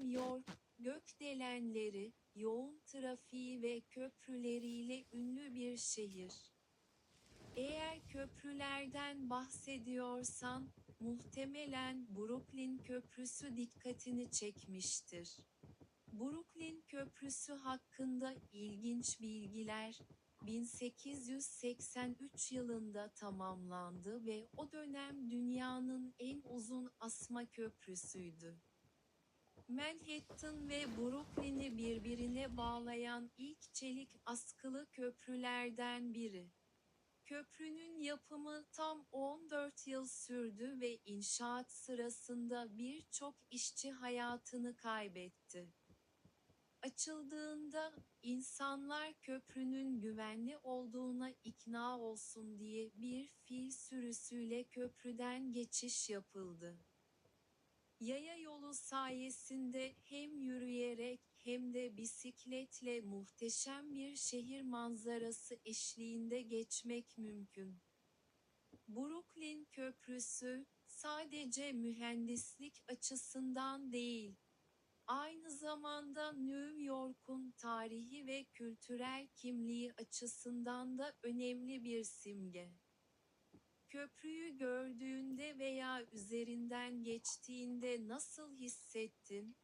York, gökdelenleri, yoğun trafiği ve köprüleriyle ünlü bir şehir. Eğer köprülerden bahsediyorsan, muhtemelen Brooklyn Köprüsü dikkatini çekmiştir. Brooklyn Köprüsü hakkında ilginç bilgiler 1883 yılında tamamlandı ve o dönem dünyanın en uzun asma köprüsüydü. Manhattan ve Brooklyn'i birbirine bağlayan ilk çelik askılı köprülerden biri. Köprünün yapımı tam 14 yıl sürdü ve inşaat sırasında birçok işçi hayatını kaybetti. Açıldığında insanlar köprünün güvenli olduğuna ikna olsun diye bir fil sürüsüyle köprüden geçiş yapıldı. Yaya yolu sayesinde hem yürüyerek hem de bisikletle muhteşem bir şehir manzarası eşliğinde geçmek mümkün. Brooklyn Köprüsü sadece mühendislik açısından değil, aynı zamanda New York'un tarihi ve kültürel kimliği açısından da önemli bir simge. Köprüyü gördüğünde veya üzerinden geçtiğinde nasıl hissettin?